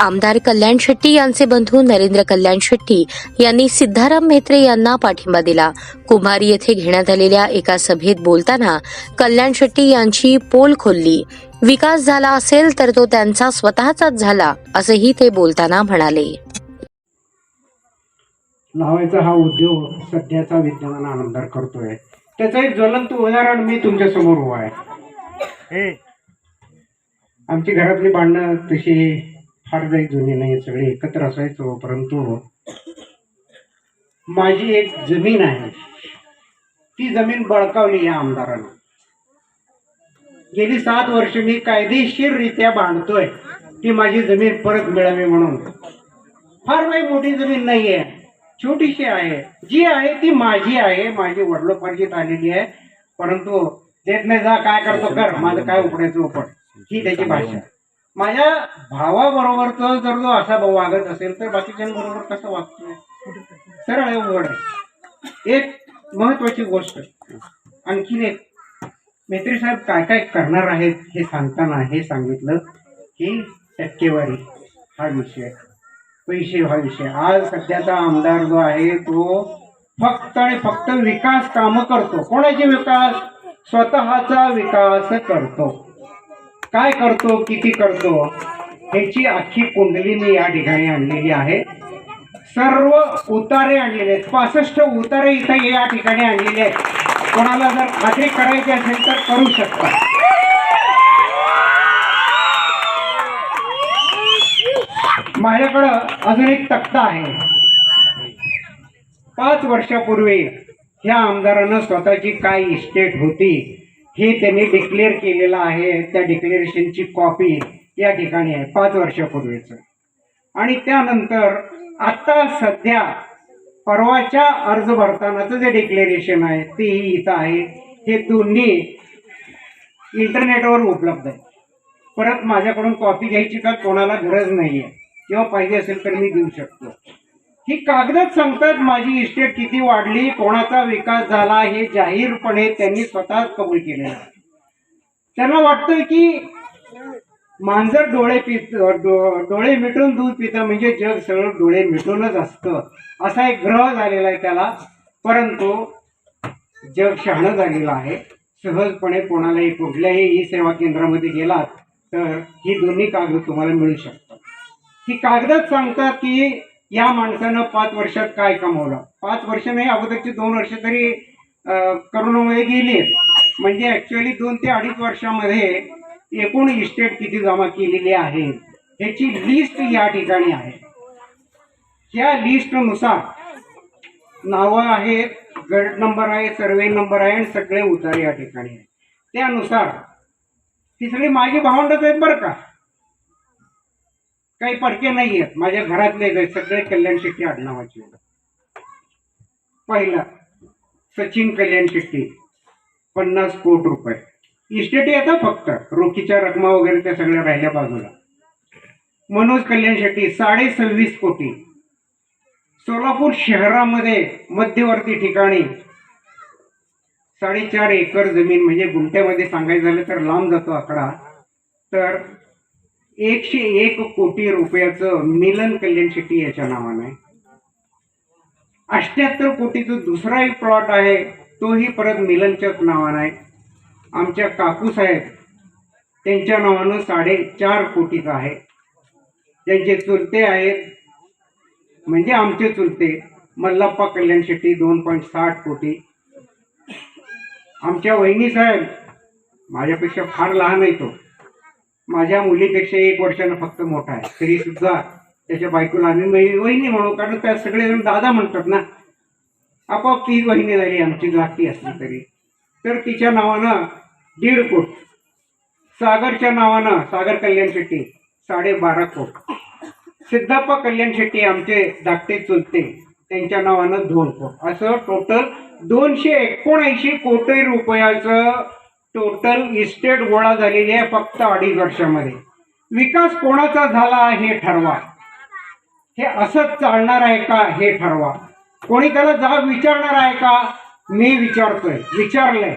आमदार कल्याण शेट्टी यांचे बंधू नरेंद्र कल्याण शेट्टी यांनी सिद्धाराम म्हेत्रे यांना पाठिंबा दिला. कुंभारी येथे घेण्यात आलेल्या एका सभेत बोलताना कल्याण शेट्टी यांची पोल खोलली. विकास झाला असेल तर तो त्यांचा स्वतःचाच झाला असंही ते बोलताना म्हणाले. लावायचा हा उद्योग सध्याचा विद्यमान आमदार करतोय. त्याचं एक ज्वलंत उदाहरण मी तुमच्यासमोर उभा आहे. आमची घरातली भांडणं तशी फार काही जुनी नाही सगळे एकत्र असायचो परंतु माझी एक जमीन आहे. ती जमीन बळकावली या आमदारानं. गेली सात वर्ष मी कायदेशीररित्या बांधतोय ती माझी जमीन परत मिळावी म्हणून. फार काही मोठी जमीन नाहीये छोटीशी आहे. जी आहे ती माझी आहे. माझी वडिलोपार्जित आलेली आहे. परंतु देत नाही जा काय करतो कर. माझं काय उपडायचं उपड ही त्याची भाषा माझ्या भावाबरोबरच जर जो असा भाऊ वागत असेल तर बाकीच्यांबरोबर कसं वागतोय? सरळ आहे उघड एक महत्वाची गोष्ट. आणखीन एक मेत्री साहेब काय काय करणार आहेत हे सांगताना हे सांगितलं की टक्केवारी हा विषय. पैसे हा विषय. आज सध्याचा आमदार जो आहे तो फक्त आणि फक्त विकास कामं करतो. कोणाचे विकास? स्वतःचा विकास करतो. काय करतो किती करतो? ह्याची अख्खी कुंडली मी या ठिकाणी आणलेली आहे. सर्व उतारे आणलेले आहेत. पासष्ट उतारे इथं या ठिकाणी आणलेले आहेत. कोणाला जर खात्री करायची असेल तर करू शकता. माझ्याकडं अजून एक तक्ता आहे. पाच वर्षापूर्वी ह्या आमदारानं स्वतःची काय इस्टेट होती? हे त्यांनी डिक्लेअर केलेलं आहे. त्या डिक्लेरेशनची कॉपी या ठिकाणी आहे. पाच वर्षापूर्वीचं. आणि त्यानंतर आत्ता सध्या परवाच्या अर्ज भरतानाचं जे डिक्लेरेशन आहे तेही इथं आहे. हे दोन्ही इंटरनेटवर उपलब्ध आहे परत माझ्याकडून कॉपी घ्यायची का? कोणाला गरज नाही आहे किंवा पाहिजे असेल तर मी देऊ शकतो. ही कागदच सांगतात माझी इस्टेट किती वाढली कोणाचा विकास झाला हे जाहीरपणे त्यांनी स्वतःच कबूल केलेलं आहे. त्यांना वाटतं की मांजर डोळे पित डो- डोळे मिटून दूध पितं म्हणजे जग सगळं डोळे मिटूनच असतं. असा एक ग्रह झालेला आहे त्याला. परंतु जग शहाणं झालेलं आहे. सहजपणे कोणालाही कुठल्याही ई सेवा केंद्रामध्ये गेलात तर ही दोन्ही कागद तुम्हाला मिळू शकतात. ही कागदच सांगतात की या माणसानं पाच वर्षात काय कमावलं? पाच वर्ष नाही अगोदरची दोन वर्ष तरी अं, करोनामध्ये गेली. आहेत म्हणजे ऍक्च्युअली दोन ते अडीच वर्षामध्ये एकूण इस्टेट किती जमा केलेली आहे ह्याची लिस्ट या ठिकाणी आहे. या लिस्टनुसार नावं आहेत गट नंबर आहे सर्वे नंबर आहे आणि सगळे उतारे या ठिकाणी आहे त्यानुसार ती सगळी माझी भावंडच आहेत बरं का. काही परके नाही आहेत माझ्या घरातले सगळे कल्याण शेट्टी आडनावाचे पहिला सचिन कल्याण शेट्टी पन्नास कोटी रुपये. इस्टेट येतं फक्त. रोखीच्या रकमा वगैरे त्या सगळ्या राहिल्या बाजूला. मनोज कल्याण शेट्टी साडे सव्वीस कोटी. सोलापूर शहरामध्ये मध्यवर्ती ठिकाणी साडेचार एकर जमीन म्हणजे गुंठ्यामध्ये सांगायचं झालं तर लांब जातो आकडा. तर एकशे एक कोटी रुपयाचं मिलन कल्याण शेट्टी याच्या नावानं आहे. अष्ट्याहत्तर कोटीचा दुसराही प्लॉट आहे तोही परत मिलनच्याच नावानं आहे. आमच्या काकूस आहेत त्यांच्या नावानं साडेचार कोटीचा आहे. त्यांचे चुलते आहेत. म्हणजे आमचे चुलते मल्लाप्पा कल्याण शेट्टी दोन पॉईंट साठ कोटी. आमच्या वहिनी साहेब माझ्यापेक्षा फार लहान आहे तो. माझ्या मुलीपेक्षा एक वर्षानं फक्त मोठा आहे. तरी सुद्धा त्याच्या बायकोला आम्ही वहिनी म्हणू कारण त्या सगळेजण दादा म्हणतात ना आपोआप ती वहिनी झाली आमची धाकटी असली तरी. तर तिच्या नावानं दीड कोट. सागरच्या नावानं सागर कल्याण शेट्टी साडेबारा कोट. सिद्धप्पा कल्याण शेट्टी आमचे धाकटे चुलते त्यांच्या नावानं दोन कोट. असं टोटल दोनशे एकोणऐंशी कोटी रुपयाचं टोटल इस्टेट गोळा झालेली आहे फक्त अडीच वर्षामध्ये. विकास कोणाचा झाला हे ठरवा. हे असंच चालणार आहे का हे ठरवा. कोणी त्याला जाब विचारणार आहे का? मी विचारतोय. विचारलंय.